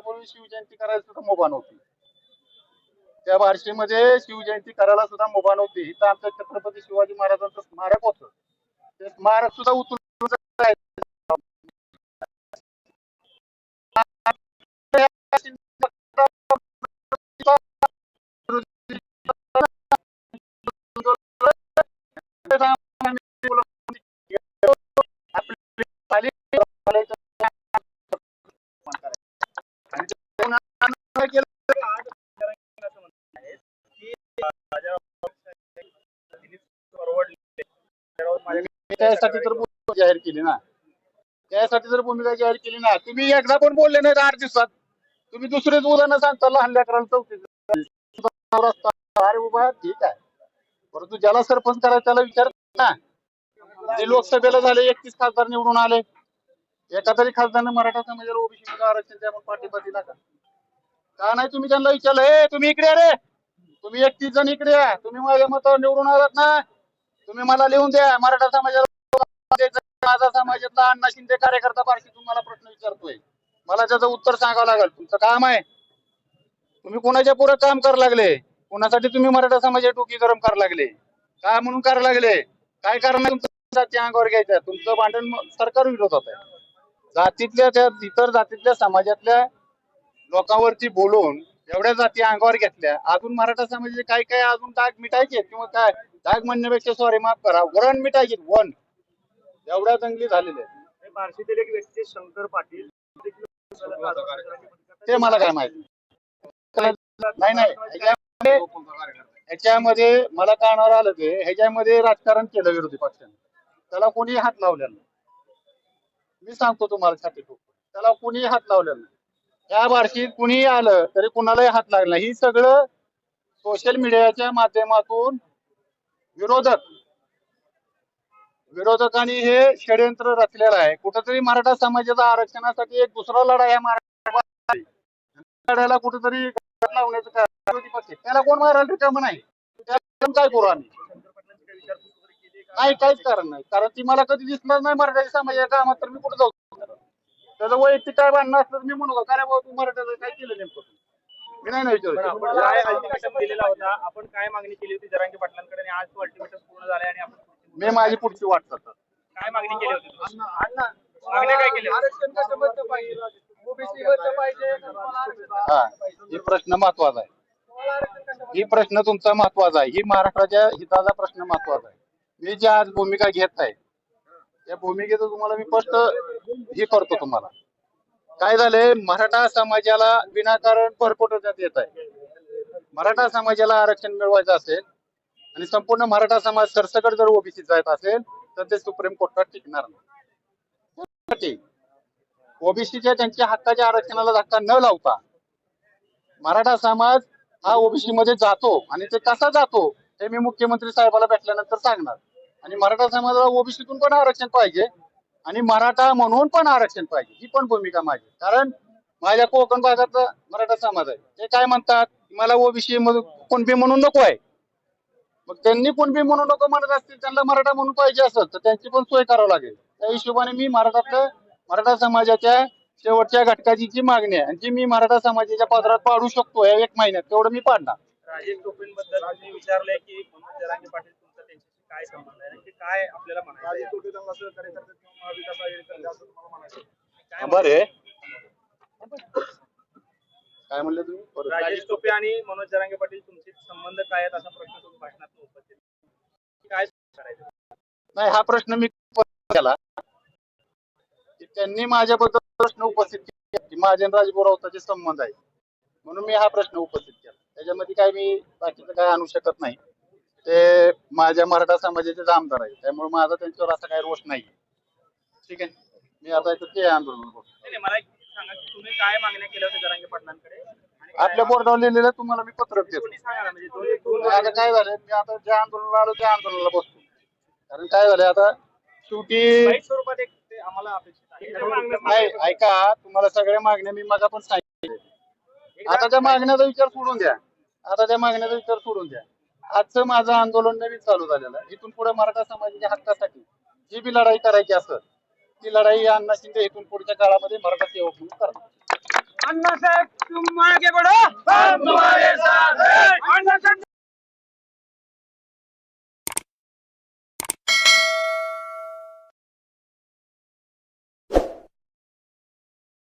महिन्यापूर्वी शिवजयंती करायला सुद्धा मुभा नव्हती. त्या बारशीमध्ये शिवजयंती करायला सुद्धा मुभा नव्हती. इथं आमच्या छत्रपती शिवाजी महाराजांचं स्मारक होतं. ते स्मारक सुद्धा उचलून त्यासाठी तर भूमिका जाहीर केली ना. त्यासाठी जर भूमिका जाहीर केली ना तुम्ही एकदा पण बोलले नाही आठ दिवसात. तुम्ही दुसरेच उदाहरण सांगता लहान लेकराला चौथी रस्ता अरे उभा ठीक आहे. परंतु ज्याला सरपंच करायचं त्याला विचार ना. जे लोकसभेला झाले एकतीस खासदार निवडून आले. एका तरी खासदारने मराठा समाजाला ओबीसी आरक्षण द्या पाठिंबा दिला का? का नाही तुम्ही त्यांना विचारलं? हे तुम्ही इकडे या रे. तुम्ही एक तीस जण इकडे या. तुम्ही माझ्या मतावर निवडून आलात ना. तुम्ही मला लिहून द्या. मराठा समाजाला माझा समाजातला अण्णा शिंदे कार्यकर्ता पार्टी तुम्हाला प्रश्न विचारतोय. मला त्याचं उत्तर सांगावं लागेल. तुमचं काम आहे. तुम्ही कोणाच्या पुढे काम करायला लागले? कोणासाठी तुम्ही मराठा समाजाची टोकी गरम करायला लागले? काय म्हणून करायला लागले? काय कारण तुमच्या जाती अंगावर घ्यायचं. तुमचं भांडण सरकार विरोधात आहे. जातीतल्या त्या इतर जातीतल्या समाजातल्या लोकांवरती बोलून एवढ्या जाती अंगावर घेतल्या. अजून मराठा समाजाचे काय काय अजून डाग मिटायचे किंवा काय? डाग म्हणण्यापेक्षा सॉरी माफ करा. वरण मिटायचे वन. एवढ्या जंगली झालेले आहेत. बार्शीतील एक व्यक्ती शंकर पाटील. ते मला काय माहिती? नाही नाही. ह्याच्यामध्ये मला कानावर आलं ते. ह्याच्यामध्ये राजकारण केलं विरोधी पक्षाने. त्याला कोणी हात लावलेला नाही. मी सांगतो तुम्हाला छाती त्याला कोणी हात लावलेला नाही. या बार्शीत कुणी आलं तरी कुणालाही हात लागला ही सगळं सोशल मीडियाच्या माध्यमातून विरोधक विरोधकांनी हे षडयंत्र रचलेलं आहे. कुठेतरी मराठा समाजाच्या आरक्षणासाठी एक दुसरा लढा या मराठा लढ्याला कुठेतरी लावण्याचं काय त्याला कोण मारायला रिकामं नाही. काय करू आम्ही नाही काहीच कारण नाही. कारण ती मला कधी दिसणार नाही मराठा समाजाच्या कामात तर मी कुठे जाऊ? त्याचं वैयक्तिक काय भांडणं असलं तर मी म्हणू का काय बाबा तू मराठ्याचं काय केलं नेमकं? तू? मी नाही ना पण आपण विचारत काय अल्टिमेटम दिलेला होता. आपण काय मागणी केली होती जरांगे पाटलांकडे आणि आज तो अल्टिमेटम पूर्ण झालाय आणि आपण पुढची- मी माझी पुढची वाट करतो काय मागणी केली होती तुम्ही? मागण्या काय केल्या? हा ही प्रश्न महत्त्वाचा आहे. ही प्रश्न तुमचा महत्त्वाचा आहे. ही महाराष्ट्राच्या हिताचा प्रश्न महत्त्वाचा आहे. मी जी आज भूमिका घेत आहे त्या भूमिकेचं तुम्हाला मी स्पष्ट हे करतो तुम्हाला. काय झालंय? मराठा समाजाला विनाकारण परकोटण्यात येत आहे. मराठा समाजाला आरक्षण मिळवायचं असेल आणि संपूर्ण मराठा समाज सरसकट जर ओबीसी जायत असेल तर ते सुप्रीम कोर्टात टिकणार नाही. ओबीसीच्या त्यांच्या हक्काच्या आरक्षणाला धक्का न लावता मराठा समाज हा ओबीसी मध्ये जातो आणि ते कसा जातो हे मी मुख्यमंत्री साहेबाला भेटल्यानंतर सांगणार. आणि मराठा समाजाला ओबीसीतून पण आरक्षण पाहिजे आणि मराठा म्हणून पण आरक्षण पाहिजे. ही पण भूमिका माझी. कारण माझ्या कोकण भागातला मराठा समाज आहे. ते काय म्हणतात? मला ओबीसी कुणबी म्हणून नको आहे. मग त्यांनी कुणबी म्हणून नको म्हणत असतील त्यांना मराठा म्हणून पाहिजे असेल तर त्यांची पण सोय करावं लागेल. त्या हिशोबाने मी मराठातल्या मराठा समाजाच्या शेवटच्या घटकाची जी मागणी आहे आणि जी मी मराठा समाजाच्या पदरात पाडू शकतो या एक महिन्यात तेवढं मी पाडणार. राजेश टोपेंबद्दल विचारलंय की मनोज जरांगे पाटील काय संबंध आहे नक्की काय आपल्याला म्हणायचं काय बरे काय म्हणले तुम्ही. राजेश टोपे आणि मनोज जरांगे पाटील तुमचे संबंध काय आहेत? असा प्रश्न तुम्ही भाषणात उपस्थित. काय करायचं? नाही हा प्रश्न मी केला त्यांनी माझ्याबद्दल प्रश्न उपस्थित केला की माझे आणि राजभाऊ राऊताचे संबंध आहे म्हणून मी हा प्रश्न उपस्थित केला. त्याच्यामध्ये काय मी बाकीचं काय आणू शकत नाही. ते माझ्या मराठा समाजाचे आमदार आहे त्यामुळे माझा त्यांच्यावर असा काही रोष नाही ठीक आहे? मी आता इथं ते आंदोलन करतो. नाही नाही, मला एक सांगा की तुम्ही काय मागण्या केल्या होत्या जरांगे पाटलांकडे? आणि काय- आपल्या बोर्डावर लिहिलेलं तुम्हाला मी पत्रक देतो. कोणी सांगा ना म्हणजे दोन आता काय झालं मी आता ज्या आंदोलनाला आलो त्या आंदोलनाला बसतो. कारण काय झालंय आता? शेवटी वाईट स्वरूपात एक ते आम्हाला अपेक्षित आहे. नाही ऐका तुम्हाला सगळ्या मागण्या मी मग पण सांगितले आता त्या मागण्याचा विचार सोडून द्या. आता त्या मागण्याचा विचार सोडून द्या. आजचं माझं आंदोलन नवीन चालू झालेलं आहे. इथून पुढे मराठा समाजाच्या हक्कासाठी जी बी लढाई करायची असत ती लढाई अण्णा शिंदे इथून पुढच्या काळामध्ये मराठा सेवक म्हणून करणार. अन्ना साहेब तुम साथ